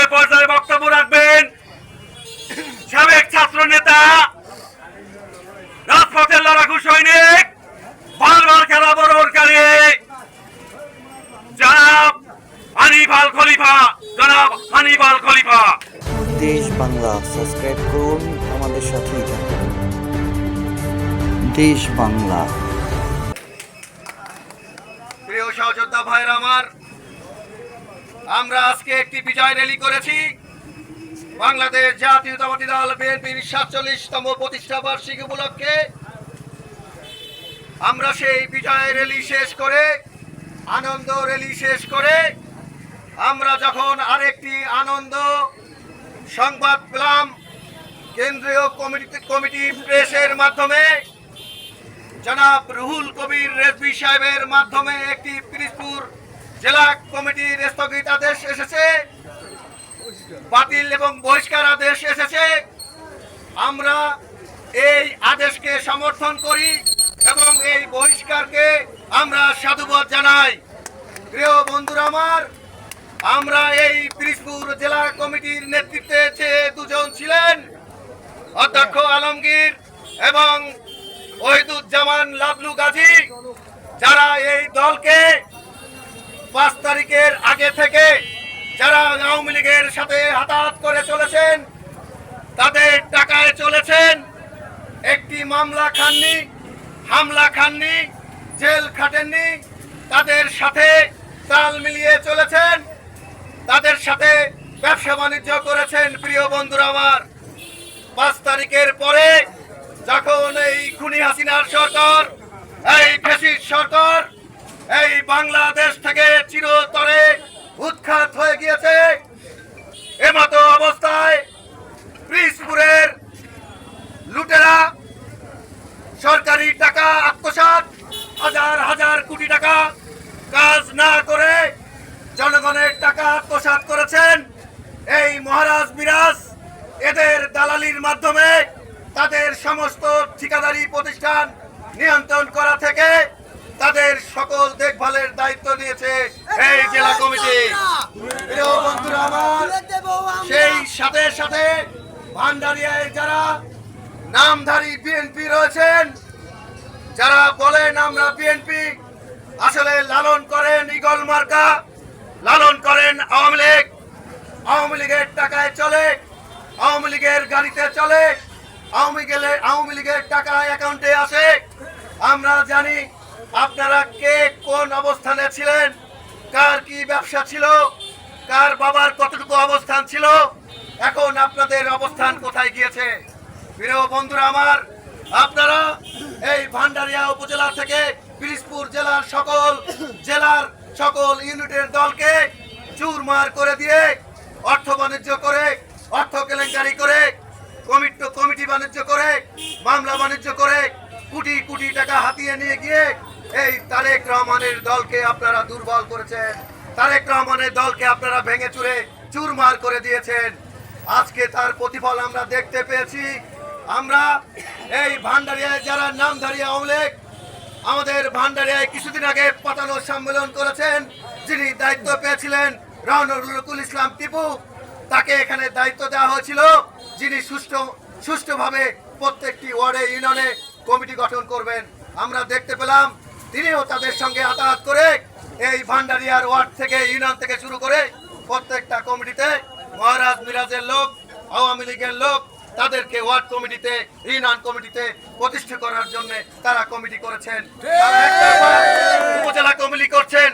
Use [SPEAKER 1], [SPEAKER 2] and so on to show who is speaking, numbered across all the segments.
[SPEAKER 1] এ পর্যায়ে বক্তব্য রাখবেন সাবেক ছাত্র নেতা রাজপথের লড়াকু সৈনিক বারবার খেলা বরণকারী জনাব হানিফাল খলিফা জনাব হানিফাল খলিফা।
[SPEAKER 2] দেশ বাংলা সাবস্ক্রাইব করুন আমাদের সাথেই থাকুন। দেশ বাংলা।
[SPEAKER 3] প্রিয় সহযোদ্ধা ভাইরা আমার আমরা আজকে একটি বিজয় র্যালি করেছি। বাংলাদেশ জাতীয়তাবাদী দল বিএনপির সাতচল্লিশতম প্রতিষ্ঠা বার্ষিকী উপলক্ষে। আমরা সেই বিজয় র্যালি শেষ করে, আনন্দ র্যালি শেষ করে, আমরা যখন আরেকটি আনন্দ সংবাদ পেলাম কেন্দ্রীয় কমিটি কমিটি প্রেসের মাধ্যমে, জনাব রুহুল কবির রেজবি সাহেবের মাধ্যমে একটি পিরিজপুর জেলা কমিটির স্থগিতাদেশ এসেছে। বাতিল এবং বহিষ্কার আদেশ এসেছে। আমরা এই আদেশকে সমর্থন করি এবং এই বহিষ্কারকে আমরা সাধুবাদ জানাই। প্রিয় বন্ধুরা আমার, আমরা এই পিরিজপুর জেলা কমিটির নেতৃত্বে যে দুজন ছিলেন, অধ্যক্ষ আলমগীর এবং ওহিদুজ্জামান লাবলু গাজী, যারা এই দলকে পাঁচ তারিখের আগে থেকে যারা আওয়ামী লীগের সাথে হাতাহাত করে চলেছেন, তাদের টাকায় চলেছেন একটি মামলা খাননি, হামলা খাননি, জেল খাটেননি। তাদের সাথে তাল মিলিয়ে চলেছেন, তাদের সাথে ব্যবসা বাণিজ্য করেছেন প্রিয় বন্ধুরা আমার। পাঁচ তারিখের পরে যখন এই খুনি হাসিনার সরকার, এই ফেসিস সরকার এই বাংলাদেশ থেকে চিরতরে উৎখাত হয়ে গিয়েছে। এমতো অবস্থায় ব্রিজপুরের লুটেরা সরকারি টাকা আত্মসাৎ, হাজার হাজার কোটি টাকা কাজ না করে জনগণের টাকা আত্মসাৎ করেছেন। এই মহারাজ মিরাজ এদের দালালির মাধ্যমে তাদের সমস্ত ঠিকাদারি প্রতিষ্ঠান নিয়ন্ত্রণ করা থেকে তাদের সকল দেখভালের দায়িত্ব নিয়েছে এই জেলা কমিটি। বন্ধুরা আমার, সেই সাথে সাথে ভান্ডারিয়ায় যারা নামধারী বিএনপি রয়েছেন, যারা বলেন আমরা বিএনপি, আসলে লালন করেন ইগল মার্কা, লালন করেন আওয়ামী লীগ। আওয়ামী লীগের টাকায় চলে, আওয়ামী লীগের গাড়িতে চলে, আওয়ামী গেলে আওয়ামী লীগের টাকা অ্যাকাউন্টে আসে। আমরা জানি আপনারা কে কোন অবস্থানে ছিলেন? কার কি ব্যবসা ছিল? কার বাবার কতটুকু অবস্থান ছিল? এখন আপনাদের অবস্থান কোথায় গিয়েছে? প্রিয় বন্ধুরা আমার, আপনারা এই ভান্ডারিয়া উপজেলা থেকে পিরিজপুর জেলার সকল জেলার সকল ইউনিটের দলকে চুরমার করে দিয়ে অর্থ বাণিজ্য করে, অর্থ কেলেঙ্কারি করে কমিটি কমিটি বাণিজ্য করে, মামলা বাণিজ্য করে কোটি কোটি টাকা হাতিয়ে নিয়ে গিয়ে এই তারেক রহমানের দলকে আপনারা দুর্বল করেছেন। তারেক রহমানের দলকে আপনারা ভেঙে চুরে চুরমার করে দিয়েছেন। আজকে তার প্রতিফল আমরা দেখতে পেয়েছি। আমরা এই ভান্ডারিয়ায় যারা আওয়ামী লীগ, আমাদের ভান্ডারিয়ায় কিছুদিন আগে পাতানো সম্মেলন করেছেন, যিনি দায়িত্ব পেয়েছিলেন রহনুল ইসলাম টিপু। তাকে এখানে দায়িত্ব দেওয়া হয়েছিল, যিনি সুষ্ঠু, সুষ্ঠুভাবে প্রত্যেকটি ওয়ার্ডে, ইউনিয়নে কমিটি গঠন করবেন। আমরা দেখতে পেলাম তিনিও তাদের সঙ্গে আতাহাত করে এই ভান্ডারিয়ার ওয়ার্ড থেকে, ইউনিয়ন থেকে শুরু করে প্রত্যেকটা কমিটিতে মহারাজ মিরাজের লোক, আওয়ামী লীগের লোক, তাদেরকে ওয়ার্ড কমিটিতে, ইউনিয়ন কমিটিতে প্রতিষ্ঠা করার জন্য তারা কমিটি করেছেন। উপজেলা কমিটি করছেন,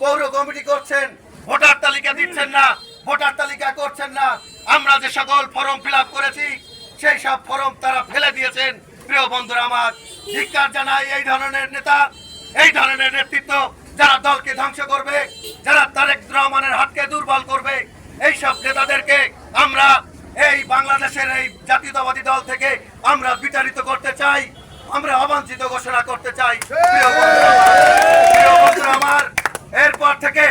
[SPEAKER 3] পৌর কমিটি করছেন, ভোটার তালিকা দিচ্ছেন না, ভোটার তালিকা করছেন না। আমরা যে সকল ফর্ম ফিল করেছি, সেই সব ফর্ম তারা ফেলে দিয়েছেন। প্রিয় বন্ধুরা আমার, ধিক্কার জানাই এই ধরনের নেতা এই ধরনের নেতৃত্ব যারা দলকে ধ্বংস করবে, যারা তারেক রহমানের হাতকে দুর্বল করবে এই সব নেতাদেরকে আমরা এই বাংলাদেশের এই জাতীয়তাবাদী দল থেকে আমরা বিতাড়িত করতে চাই, আমরা অবাঞ্ছিত ঘোষণা করতে চাই। আমার, এরপর থেকে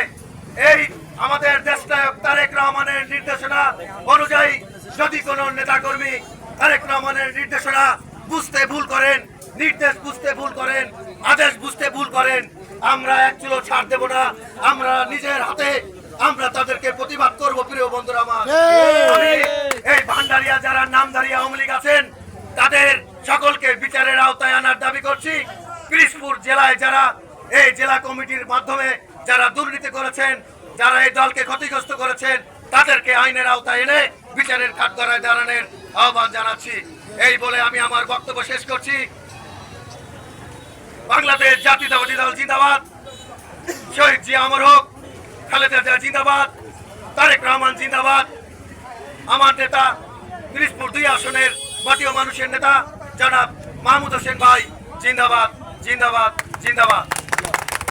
[SPEAKER 3] এই আমাদের দেশনায়ক তারেক রহমানের নির্দেশনা অনুযায়ী যদি কোনো নেতাকর্মী তারেক রহমানের নির্দেশনা বুঝতে ভুল করেন নির্দেশ বুঝতে ভুল করেন আদেশ বুঝতে ভুল করেন আমরা এক চুলো ছাড় দেব না আমরা নিজের হাতে আমরা তাদেরকে প্রতিবাদ করব প্রিয় বন্ধুরা আমার। এই ভান্ডারিয়া যারা নামধারী আওয়ামী লীগ আছেন তাদের সকলকে বিচারের আওতায় আনার দাবি করছি। পিরিজপুর জেলায় যারা এই জেলা কমিটির মাধ্যমে যারা দুর্নীতি করেছেন যারা এই দলকে ক্ষতিগ্রস্ত করেছেন তাদেরকে আইনের আওতায় এনে বিচারের কাঠগড়ায় দাঁড়ানোর আহ্বান জানাচ্ছি। এই বলে আমি আমার বক্তব্য শেষ করছি। বাংলাদেশ জাতীয়তাবাদী দল জিন্দাবাদ। শহীদ জিয়া আমর হোক, খালেদা জিয়া জিন্দাবাদ, তারেক রহমান জিন্দাবাদ। আমার নেতা পিরিশপুর দুই আসনের জাতীয় মানুষের নেতা জনাব মাহমুদ হোসেন ভাই, জিন্দাবাদ জিন্দাবাদ জিন্দাবাদ।